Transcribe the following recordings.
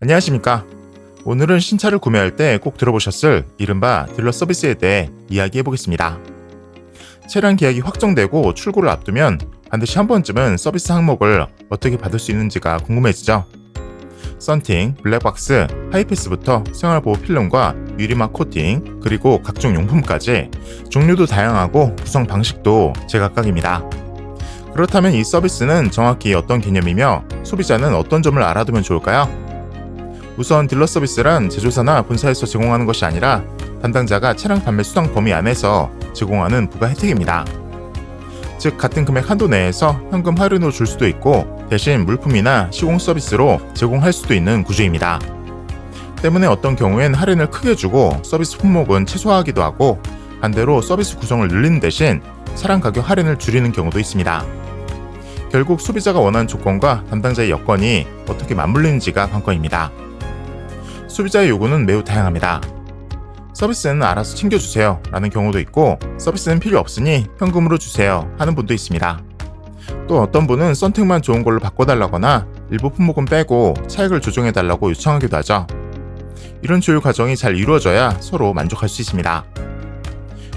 안녕하십니까. 오늘은 신차를 구매할 때 꼭 들어보셨을 이른바 딜러 서비스에 대해 이야기해 보겠습니다. 차량 계약이 확정되고 출고를 앞두면 반드시 한 번쯤은 서비스 항목을 어떻게 받을 수 있는지가 궁금해지죠. 썬팅, 블랙박스, 하이패스부터 생활보호 필름과 유리막 코팅, 그리고 각종 용품까지 종류도 다양하고 구성 방식도 제각각입니다. 그렇다면 이 서비스는 정확히 어떤 개념이며 소비자는 어떤 점을 알아두면 좋을까요? 우선 딜러 서비스란 제조사나 본사에서 제공하는 것이 아니라 담당자가 차량 판매 수당 범위 안에서 제공하는 부가 혜택입니다. 즉 같은 금액 한도 내에서 현금 할인으로 줄 수도 있고 대신 물품이나 시공 서비스로 제공할 수도 있는 구조입니다. 때문에 어떤 경우엔 할인을 크게 주고 서비스 품목은 최소화하기도 하고 반대로 서비스 구성을 늘리는 대신 차량 가격 할인을 줄이는 경우도 있습니다. 결국 소비자가 원하는 조건과 담당자의 여건이 어떻게 맞물리는지가 관건입니다. 소비자의 요구는 매우 다양합니다. 서비스는 알아서 챙겨주세요 라는 경우도 있고 서비스는 필요 없으니 현금으로 주세요 하는 분도 있습니다. 또 어떤 분은 썬팅만 좋은 걸로 바꿔달라거나 일부 품목은 빼고 차액을 조정해달라고 요청하기도 하죠. 이런 조율 과정이 잘 이루어져야 서로 만족할 수 있습니다.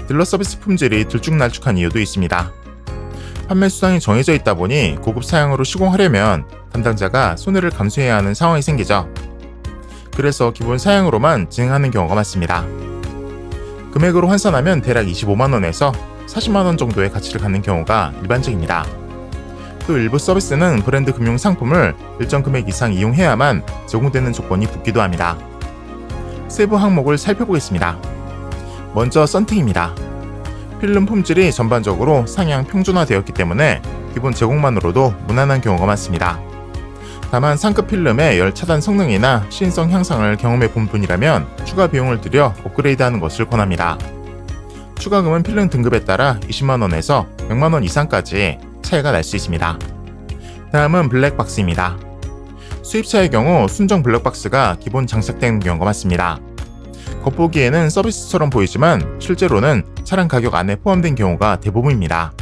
딜러 서비스 품질이 들쭉날쭉한 이유도 있습니다. 판매 수당이 정해져 있다 보니 고급 사양으로 시공하려면 담당자가 손해를 감수해야 하는 상황이 생기죠. 그래서 기본 사양으로만 진행하는 경우가 많습니다. 금액으로 환산하면 대략 25만원에서 40만원 정도의 가치를 갖는 경우가 일반적입니다. 또 일부 서비스는 브랜드 금융 상품을 일정 금액 이상 이용해야만 제공되는 조건이 붙기도 합니다. 세부 항목을 살펴보겠습니다. 먼저 썬팅입니다. 필름 품질이 전반적으로 상향 평준화되었기 때문에 기본 제공만으로도 무난한 경우가 많습니다. 다만 상급 필름의 열 차단 성능이나 시인성 향상을 경험해 본 분이라면 추가 비용을 들여 업그레이드하는 것을 권합니다. 추가금은 필름 등급에 따라 20만원에서 100만원 이상까지 차이가 날 수 있습니다. 다음은 블랙박스입니다. 수입차의 경우 순정 블랙박스가 기본 장착된 경우가 많습니다. 겉보기에는 서비스처럼 보이지만 실제로는 차량 가격 안에 포함된 경우가 대부분입니다.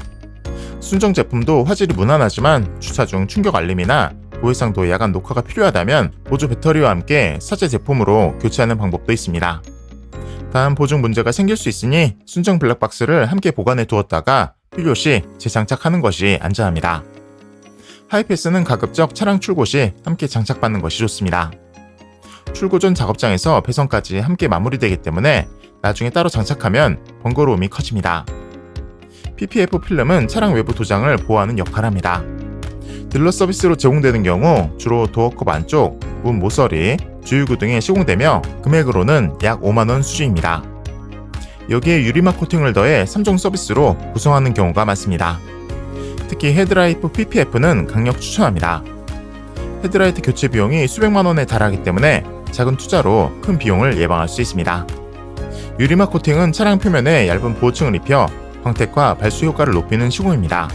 순정 제품도 화질이 무난하지만 주차 중 충격 알림이나 고해상도 야간 녹화가 필요하다면 보조 배터리와 함께 사제 제품으로 교체하는 방법도 있습니다. 다음 보증 문제가 생길 수 있으니 순정 블랙박스를 함께 보관해 두었다가 필요시 재장착하는 것이 안전합니다. 하이패스는 가급적 차량 출고 시 함께 장착받는 것이 좋습니다. 출고 전 작업장에서 배선까지 함께 마무리되기 때문에 나중에 따로 장착하면 번거로움이 커집니다. PPF 필름은 차량 외부 도장을 보호하는 역할을 합니다. 딜러 서비스로 제공되는 경우 주로 도어컵 안쪽, 문 모서리, 주유구 등에 시공되며 금액으로는 약 5만원 수준입니다. 여기에 유리막 코팅을 더해 3종 서비스로 구성하는 경우가 많습니다. 특히 헤드라이트 PPF는 강력 추천합니다. 헤드라이트 교체 비용이 수백만 원에 달하기 때문에 작은 투자로 큰 비용을 예방할 수 있습니다. 유리막 코팅은 차량 표면에 얇은 보호층을 입혀 광택과 발수 효과를 높이는 시공입니다.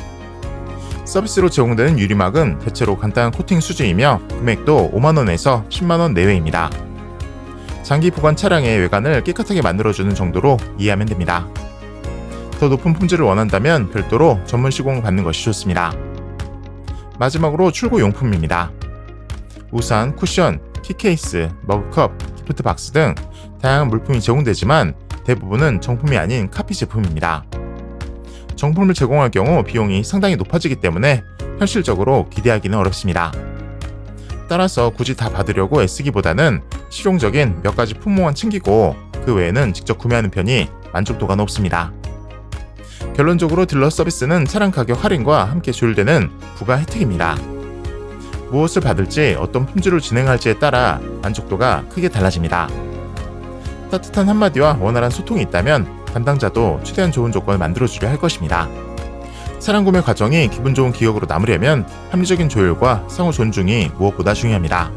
서비스로 제공되는 유리막은 대체로 간단한 코팅 수준이며 금액도 5만원에서 10만원 내외입니다. 장기 보관 차량의 외관을 깨끗하게 만들어주는 정도로 이해하면 됩니다. 더 높은 품질을 원한다면 별도로 전문 시공을 받는 것이 좋습니다. 마지막으로 출고 용품입니다. 우산, 쿠션, 키케이스, 머그컵, 기프트 박스 등 다양한 물품이 제공되지만 대부분은 정품이 아닌 카피 제품입니다. 정품을 제공할 경우 비용이 상당히 높아지기 때문에 현실적으로 기대하기는 어렵습니다. 따라서 굳이 다 받으려고 애쓰기보다는 실용적인 몇 가지 품목만 챙기고 그 외에는 직접 구매하는 편이 만족도가 높습니다. 결론적으로 딜러 서비스는 차량 가격 할인과 함께 조율되는 부가 혜택입니다. 무엇을 받을지 어떤 품질을 진행할지에 따라 만족도가 크게 달라집니다. 따뜻한 한마디와 원활한 소통이 있다면 담당자도 최대한 좋은 조건을 만들어주려 할 것입니다. 차량 구매 과정이 기분 좋은 기억으로 남으려면 합리적인 조율과 상호 존중이 무엇보다 중요합니다.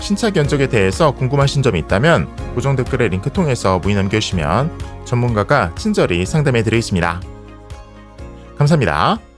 신차 견적에 대해서 궁금하신 점이 있다면 고정 댓글에 링크 통해서 문의 남겨주시면 전문가가 친절히 상담해 드리겠습니다. 감사합니다.